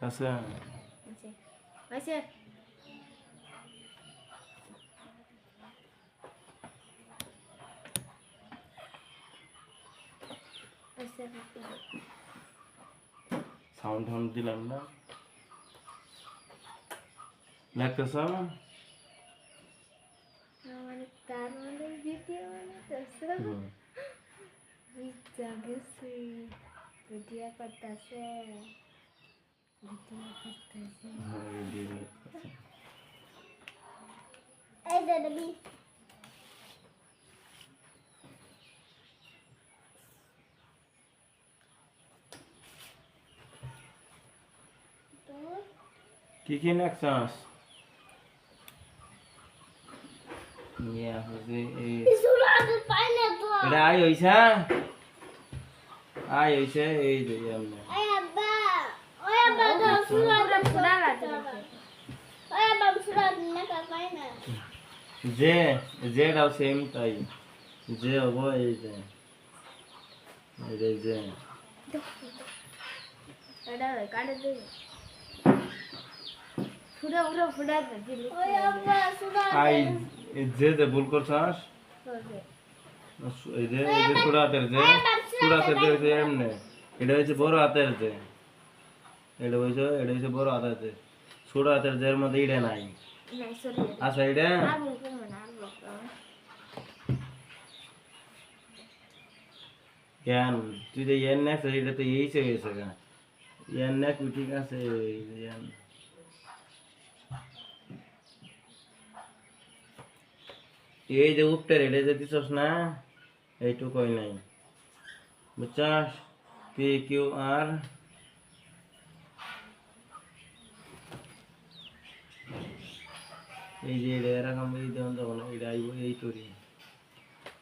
আছে। আছে। সাউন্ড টাউন্ড দিলাম না। লাগতেছ আমার তার মানে ভিডিও বানাতেছে এই কি কি লাগছস নিয়ে আসছে এই এটা আই হইছে? আই হইছে এই যে এমনি যে যে দাও সেম তাই যে হব এই যে এই যে ফুটা ফুটা ফুটা আই যে যে ভুল করছস এই যে এই যে ছোট হাতের যে ছোট হাতের যে হইছে এমনি এটা হচ্ছে বড় হাতের যে এটা হইছে এটা হইছে বড় হাতের যে ছোট হাতের যে এর মধ্যে ইডে নাই আচ্ছা এটা জ্ঞান তুই যে ইয়ান নেক্স এটা তো এই সে গেছে গা ইয়ান নেক্স ঠিক আছে এই যে ইয়ান এই যে উপটের এটা যে দিছস না এইটুকুই নাই বুঝছস পি কিউ আর এই যে এটা এরকম এই দেওয়া যাব না এটা আইব এই করি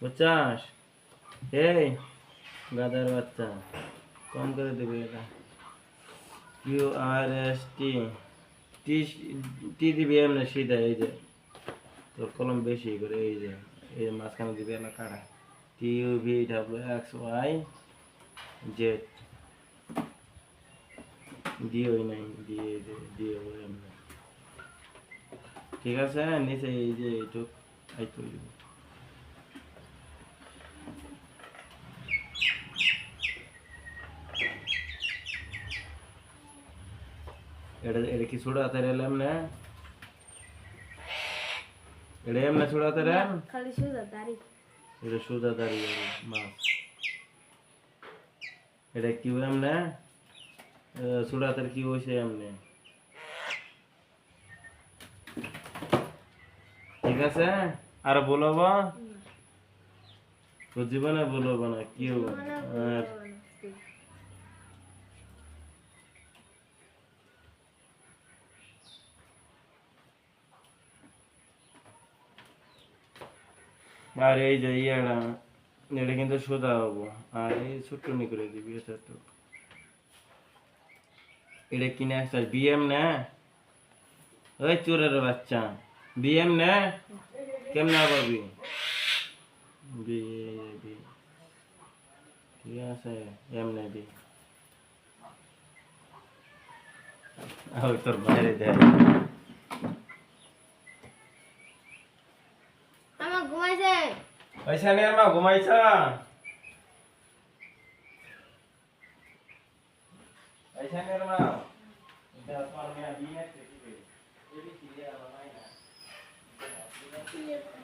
বুঝছস? এই গাদার বাচ্চা, কম করে দেবে এটা। কিউ আর এস টি টি টি দিবি এমনি সিধা, এই যে। তোর কলম বেশি করে, এই যে, এই মাঝখানে দিবি না কাটা। T U V W X Y Z D ওই নাই ডি ওই এমনি ঠিক আছে নিচে এই যে এইটুক এই তো এটা এটা কি ছোট হাতের এলাম না এটা এমনি ছোট হাতের খালি শুধু দাড়ি এটা সোজা দাঁড়িয়ে মাছ এটা কি এমনে ছোট হাতের কি হয়েছে এমনি ঠিক আছে? আর বলব? তো জীবনে বলব না, কি আর এই যে ইয়েটা, এটা কিন্তু সোজা হব। আর এই ছোট্ট করে দিবি, এটা তো। এটা কিনে আসতে বিএম না? ওই চোরের বাচ্চা। বিএম না কেমনে পাবি বি বি ঠিক আছে এম না বি ওই তোর বাইরে দেয় আমার ঘুমাইছে পয়সা নিয়ে মা ঘুমাইছ পয়সা নিয়ে মা এটা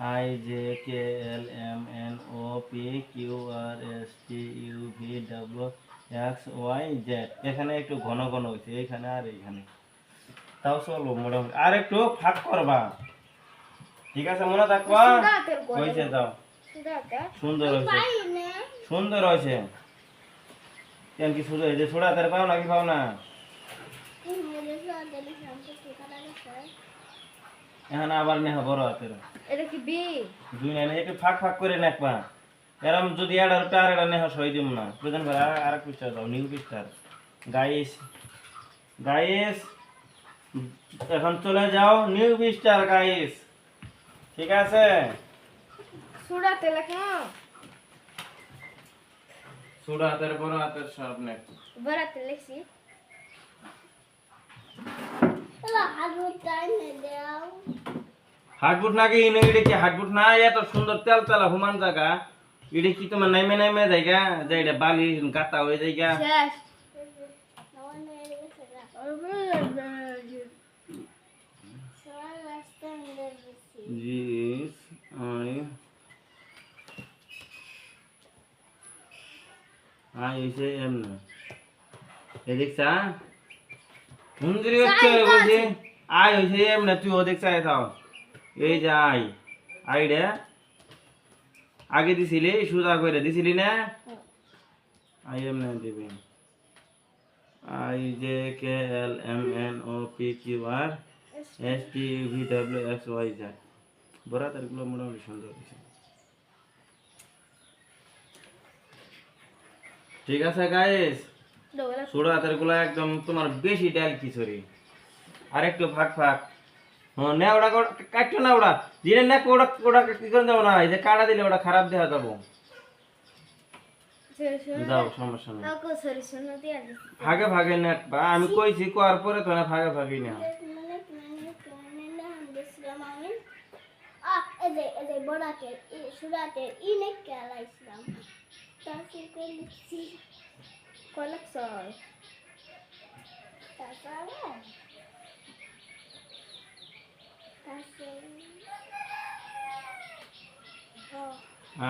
I J K L M N O P Q R S T U V W X Y Z এখানে একটু ঘন ঘন হয়েছে এখানে আর এইখানে তাও চলবো মোটামুটি। আর একটু ফাঁক করবা। ঠিক আছে মনে থাকবা? হয়েছে যাও। সুন্দর হয়েছে সুন্দর হয়েছে কেন কি সুন্দর হয়েছে ছোড়া তার পাও নাকি পাও না? এখন আবার নেহা বড় হাতের। এটা কি বি? দুই নাই একটু ফাঁক ফাঁক করে নেকবা। এরম যদি রুপে আর এটা নেহা সই দিম না। প্রয়োজন করে আর আরেক পৃষ্ঠা দাও নিউ পৃষ্ঠার। গাইস গাইস এখন চলে যাও নিউ পৃষ্ঠার গাইস। ঠিক আছে? সুদাতে লেখলাম ছোট হাতের বড় হাতের সব নেক। বরাতে লিখছি। হাটবুট নাকি ইনে ইডে কি হাটবুট না এত সুন্দর তেল তেলা হুমান জায়গা ইডে কি তোমার নাইমে নাইমে জায়গা যে এটা বালি গাতা হয়ে জায়গা শেষ জিস আই আই হইছে এম না এদিক চা হুন্দিরি হচ্ছে বলছি আই হইছে এম না তুই ওদিক চাই থাও এই যে আই আই রে আগে দিছিলি সুদা করে দিছিলি না আই এম না দিবি I J K L M N O P Q R S T V W X Y Z বড় তারিখগুলো মোটামুটি সুন্দর হয়েছে ঠিক আছে গাইস ছোট হাতেরগুলা একদম তোমার বেশি ডাল খিচুড়ি আর একটু ফাঁক ফাঁক। হ্যাঁ নে ওটা কাটছো না ওটা জিরে নে ওটা ওটা কি করে যাব না? এই যে কাটা দিলে ওটা খারাপ দেওয়া যাব। যাও সমস্যা নেই। ভাগে ভাগে বা আমি কইছি কোয়ার পরে তো না ভাগে ভাগে না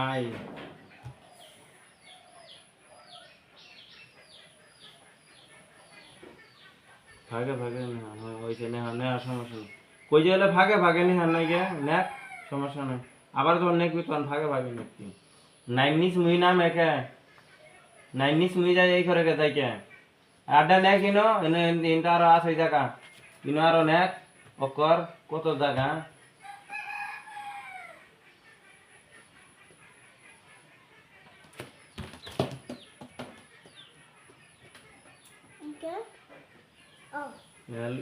আই ভাগে ভাগে নেহা হ্যাঁ ওইছে নেহা নেহা সমস্যা নেই কই যে ভাগে ভাগে নেহা নাই গে নেক সমস্যা নেই আবার তোর নেকবি তখন ভাগে ভাগে নেকবি নাইনিস মুই নাম একে নাইনিস মুই যাই এই করে যাই কে আড্ডা নেক ইনো ইনটা আরও আছে জায়গা ইনো আরও নেক অকর কত জায়গা Oh. L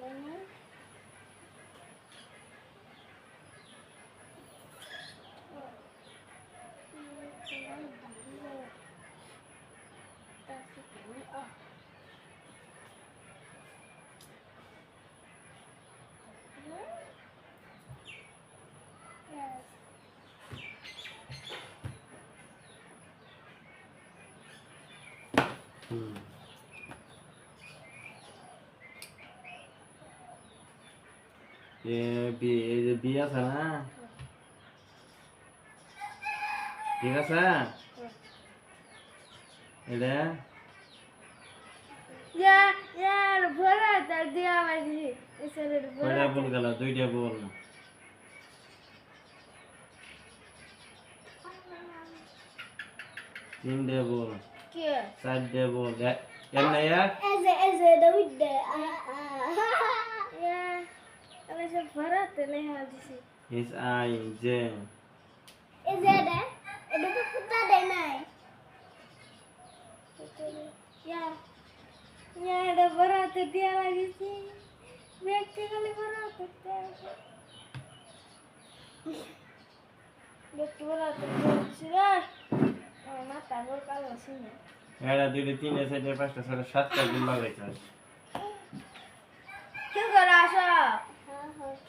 M hmm A B আছে না ঠিক আছে এটা বল গেল দুইটা বল বল কে চারটে বল এর না এক S I J A Z এটা তো কুত্তা দেয় নাই ইয়া ইয়া এটা বড় হাতে দিয়া লাগিছে ব্যক্তি খালি বড় হাতে ব্যক্তি বড় হাতে মাথা গোল কালো শুনে এটা দুইটা তিনটা চারটা পাঁচটা ছটা সাতটা দিন লাগাইতে আসে কি করে আসা hurt.